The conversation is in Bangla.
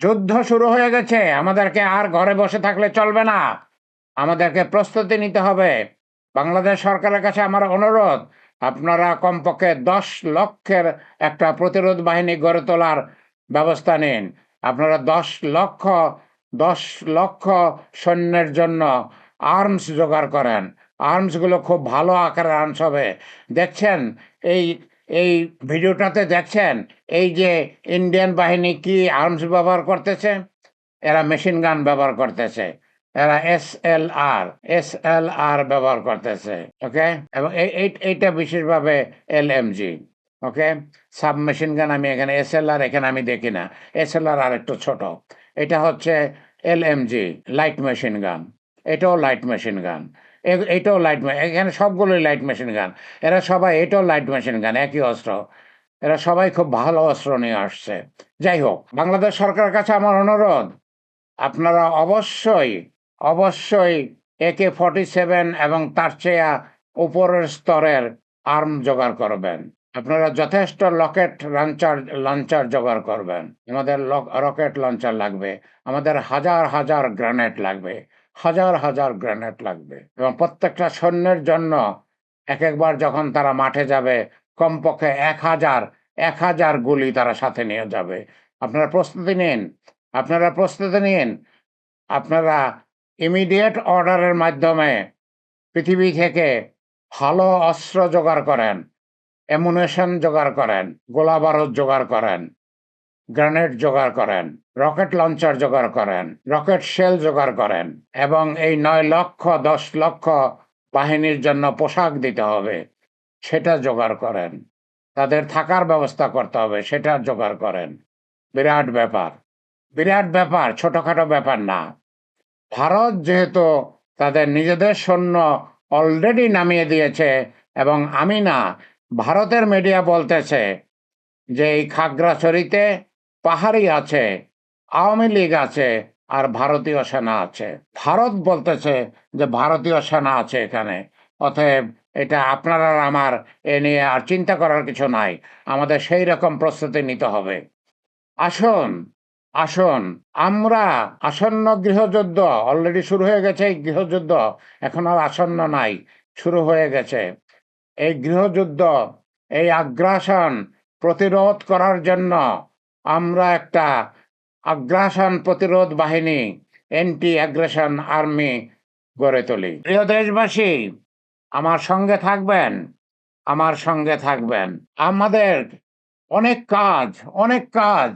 যুদ্ধ শুরু হয়ে গেছে। আমাদেরকে আর ঘরে বসে থাকলে চলবে না। আমাদেরকে প্রস্তুতি নিতে হবে। বাংলাদেশ সরকারের কাছে আমার অনুরোধ, আপনারা কমপক্ষে দশ লক্ষের একটা প্রতিরোধ বাহিনী গড়ে তোলার ব্যবস্থা নিন। আপনারা দশ লক্ষ দশ লক্ষ সৈন্যের জন্য আর্মস জোগাড় করেন। আর্মসগুলো খুব ভালো আকারের আর্মস হবে। দেখছেন, এই এই ভিডিওটাতে দেখছেন, এই যে ইন্ডিয়ান বাহিনী কি আর্মস ব্যবহার করতেছে? এরা মেশিন গান ব্যবহার করতেছে। এরা এস এল আর এস এল আর ব্যবহার করতেছে ওকে এবং এই- এই- এইটা বিশেষভাবে L M G okay sub machine gun আমি এখানে এস এল আর এখানে আমি দেখি না। এস এল আর আর একটু ছোট। এটা হচ্ছে L M G light machine gun এটাও লাইট মেশিন গান এটাও লাইট এখানে সবগুলোই লাইট মেশিন গান এরা সবাই, এটাও লাইট মেশিন গান একই অস্ত্র। এরা সবাই খুব ভালো অস্ত্র নিয়ে আসছে। যাই হোক, বাংলাদেশ সরকারের কাছে আমার অনুরোধ, আপনারা অবশ্যই অবশ্যই একে ফর্টি সেভেন এবং তার চেয়ে উপরের স্তরের আর্ম জোগাড় করবেন। আপনারা যথেষ্ট লকেট লঞ্চার লঞ্চার জোগাড় করবেন। আমাদের রকেট লঞ্চার লাগবে। আমাদের হাজার হাজার গ্রানেড লাগবে। হাজার হাজার গ্রানেড লাগবে। এবং প্রত্যেকটা সৈন্যের জন্য এক একবার যখন তারা মাঠে যাবে, কমপক্ষে এক হাজার এক হাজার গুলি তারা সাথে নিয়ে যাবে। আপনারা প্রস্তুতি নিন, আপনারা প্রস্তুতি নিন। আপনারা ইমিডিয়েট অর্ডারের মাধ্যমে পৃথিবী থেকে ভালো অস্ত্র জোগাড় করেন অ্যামুনেশন জোগাড় করেন, গোলা বারুদ জোগাড় করেন। গ্রেনেড জোগাড় করেন, রকেট লঞ্চার জোগাড় করেন, রকেট শেল জোগাড় করেন এবং এই নয় লক্ষ, দশ লক্ষ বাহিনীর জন্য পোশাক দিতে হবে, সেটা জোগাড় করেন। তাদের থাকার ব্যবস্থা করতে হবে, সেটা জোগাড় করেন। বিরাট ব্যাপার। বিরাট ব্যাপার, ছোটখাটো ব্যাপার না। ভারত যেহেতু তাদের নিজেদের সৈন্য অলরেডি নামিয়ে দিয়েছে এবং আমি না, ভারতের মিডিয়া বলতেছে যে এই খাগড়াছড়িতে পাহাড়ি আছে, আওয়ামী লীগ আছে, আর ভারতীয় সেনা আছে। ভারত বলতেছে যে ভারতীয় সেনা আছে এখানে। অতএব এটা আপনার আর আমার এ নিয়ে আর চিন্তা করার কিছু নাই। আমাদের সেই রকম প্রস্তুতি নিতে হবে। আসুন আসুন, আমরা আসন্ন গৃহযুদ্ধ অলরেডি শুরু হয়ে গেছে এই গৃহযুদ্ধ, এখন আর আসন্ন নাই, শুরু হয়ে গেছে। এই গৃহযুদ্ধ, এই আগ্রাসন প্রতিরোধ করার জন্য আমরা একটা আগ্রাসন প্রতিরোধ বাহিনী এন্টি অ্যাগ্রেশন আর্মি গড়ে তুলি। প্রিয় দেশবাসী, আমার সঙ্গে থাকবেন, আমার সঙ্গে থাকবেন। আমাদের অনেক কাজ অনেক কাজ